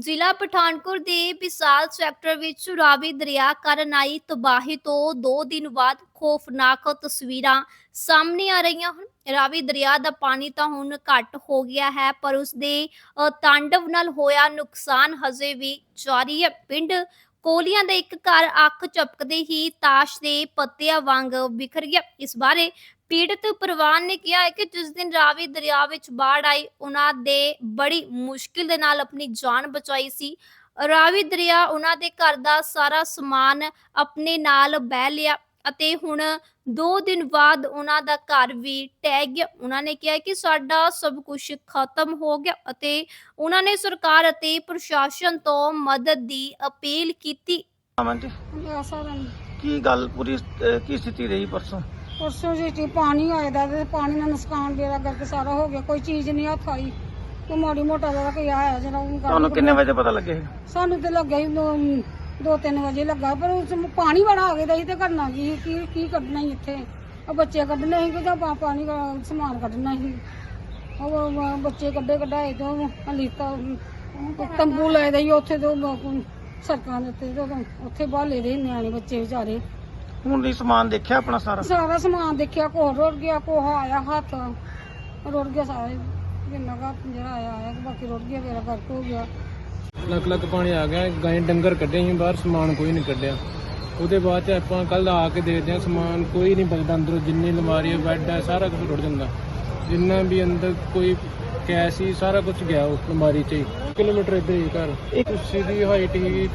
ਜ਼ਿਲ੍ਹਾ ਪਠਾਨਕੋਟ ਦੇ ਵਿਸਾਲ ਸੈਕਟਰ ਵਿੱਚ ਰਾਵੀ ਦਰਿਆ ਕਾਰਨ ਆਈ ਤਬਾਹੀ ਤੋਂ 2 ਦਿਨ ਬਾਅਦ ਖੋਫਨਾਕ ਤਸਵੀਰਾਂ ਸਾਹਮਣੇ ਆ ਰਹੀਆਂ ਹਨ। ਰਾਵੀ ਦਰਿਆ ਦਾ ਪਾਣੀ ਤਾਂ ਹੁਣ ਘੱਟ ਹੋ ਗਿਆ ਹੈ, ਪਰ ਉਸ ਦੇ ਤਾਂਡਵ ਨਾਲ ਹੋਇਆ ਨੁਕਸਾਨ ਹਜੇ ਵੀ ਜਾਰੀ ਹੈ। ਪਿੰਡ ਕੋਲੀਆਂ ਦੇ ਇੱਕ ਘਰ ਅੱਖ ਝਪਕਦੇ ਹੀ ਤਾਸ਼ ਦੇ ਪੱਤਿਆਂ ਵਾਂਗ ਬਿਖਰ ਗਿਆ। ਇਸ ਬਾਰੇ ਪੀੜਤ ਪਰਿਵਾਰ ਨੇ ਕਿਹਾ ਹੈ ਕਿ ਜਿਸ ਦਿਨ ਰਾਵੀ ਦਰਿਆ ਵਿੱਚ ਬਾੜ ਆਈ, ਉਹਨਾਂ ਦੇ ਬੜੀ ਮੁਸ਼ਕਿਲ ਦੇ ਨਾਲ ਆਪਣੀ ਜਾਨ ਬਚਾਈ ਸੀ। ਰਾਵੀ ਦਰਿਆ ਉਹਨਾਂ ਦੇ ਘਰ ਦਾ ਸਾਰਾ ਸਮਾਨ ਆਪਣੇ ਨਾਲ ਬਹਿ ਲਿਆ। ਅਤੇ ਹੁਣ 2 ਦਿਨ ਬਾਅਦ ਉਹਨਾਂ ਦਾ ਘਰ ਵੀ ਟਹਿ ਗਿਆ। ਉਹਨਾਂ ਨੇ ਕਿਹਾ ਕਿ ਸਾਡਾ ਸਭ ਕੁਝ ਖਤਮ ਹੋ ਗਿਆ ਅਤੇ ਉਹਨਾਂ ਨੇ ਸਰਕਾਰ ਅਤੇ ਪ੍ਰਸ਼ਾਸਨ ਤੋਂ ਮਦਦ ਦੀ ਅਪੀਲ ਕੀਤੀ। ਜੀ। ਕੀ ਗੱਲ ਪੂਰੀ ਕੀ ਸਥਿਤੀ ਰਹੀ ਪਰਸੋਂ? ਪਰਸੋਂ ਜੀ ਜੀ ਪਾਣੀ ਆਇਆ ਦਾ ਤੇ ਪਾਣੀ ਨਾਲ ਨੁਕਸਾਨ ਮੇਰਾ ਕਰਕੇ ਸਾਰਾ ਹੋ ਗਿਆ। ਕੋਈ ਚੀਜ਼ ਨਹੀਂ ਹੱਥ ਆਈ। ਕੋਈ ਮਾੜੀ ਮੋਟਾ ਜਿਹੜਾ ਕੋਈ ਆਇਆ ਜਿਹੜਾ ਉਹ ਕਿੰਨੇ ਵਜੇ ਪਤਾ ਲੱਗੇ ਸਾਨੂੰ ਤੇ ਲੱਗਿਆ ਹੀ ਨੌ- 2-3 ਵਜੇ ਲੱਗਾ ਪਰ ਉਸ ਨੂੰ ਪਾਣੀ ਬੜਾ ਆ ਗਿਆ ਸੀ ਤੇ ਕਰਨਾ ਕੀ ਕੀ ਕੀ ਕੱਢਣਾ ਸੀ ਇੱਥੇ? ਉਹ ਬੱਚੇ ਕੱਢਣੇ ਸੀ ਕਿਤੇ ਪਾ- ਪਾਣੀ ਦਾ ਸਮਾਨ ਕੱਢਣਾ ਸੀ? ਉਹ ਬੱਚੇ ਕੱਢੇ ਕਢਾਏ ਤੋਂ ਹਲੀਤਾ ਤੰਬੂ ਲਾਏ ਦਾ ਉੱਥੇ ਤੋਂ ਸਰਕਾਰ ਦੇ ਤੇ ਉੱਥੇ ਬਾਲੇ ਦੇ ਨਿਆਣੇ ਬੱਚੇ ਵਿਚਾਰੇ। ਹੁਣ ਨਹੀਂ ਸਮਾਨ ਦੇਖਿਆ ਆਪਣਾ ਸਾਰਾ? ਸਾਰਾ ਸਮਾਨ ਦੇਖਿਆ ਕੋਹ ਰੁੜ ਗਿਆ ਕੋਹ ਆਇਆ ਹੱਥ। ਰੁੜ ਗਿਆ ਸਾਰੇ ਜਿੰਨਾ ਕਾ ਜਿਹੜਾ ਆਇਆ ਆਇਆ ਬਾਕੀ ਰੁੜ ਗਿਆ ਮੇਰਾ ਘਰ ਹੋ ਗਿਆ। ਲੱਕ ਲੱਕ ਪਾਣੀ ਆ ਗਿਆ ਗਾਂ ਡੰਗਰ ਕੱਢੇ ਸੀ ਬਾਹਰ ਸਮਾਨ ਕੋਈ ਨਹੀਂ ਕੱਢਿਆ। ਉਹਦੇ ਬਾਅਦ ਚ ਆਪਾਂ ਕੱਲ ਆ ਕੇ ਦੇਖਦੇ ਹਾਂ ਸਮਾਨ ਕੋਈ ਨਹੀਂ ਬਚਦਾ ਅੰਦਰੋਂ ਜਿੰਨੀ ਅਲਮਾਰੀ ਹੈ ਬੈੱਡ ਹੈ ਸਾਰਾ ਕੁਝ ਰੁੜ ਜਾਂਦਾ। ਜਿੰਨਾ ਵੀ ਅੰਦਰ ਕੋਈ ਕੈਸ਼ ਸੀ ਸਾਰਾ ਕੁਝ ਗਿਆ ਉਸ ਅਲਮਾਰੀ 'ਚ ਹੀ। ਕਿਲੋਮੀਟਰ ਇੱਧਰ ਹੀ ਘਰ। ਇੱਕ ਦੀ ਹਾਈਟ ਹੀ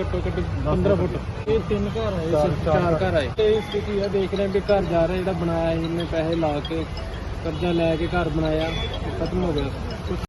ਘੱਟੋ ਘੱਟ 15 ਫੁੱਟ। ਇਹ ਤਿੰਨ ਘਰ ਆਏ ਚਾਰ ਘਰ। ਆਏ। ਤੇ ਇਹ ਸਥਿਤੀ ਆ ਦੇਖ ਰਹੇ ਹਾਂ ਵੀ ਘਰ ਜਾ ਰਿਹਾ ਜਿਹੜਾ ਬਣਾਇਆ ਇਹਨੇ ਪੈਸੇ ਲਾ ਕੇ ਕਰਜ਼ਾ ਲੈ ਕੇ ਘਰ ਬਣਾਇਆ ਖਤਮ ਹੋ ਗਿਆ।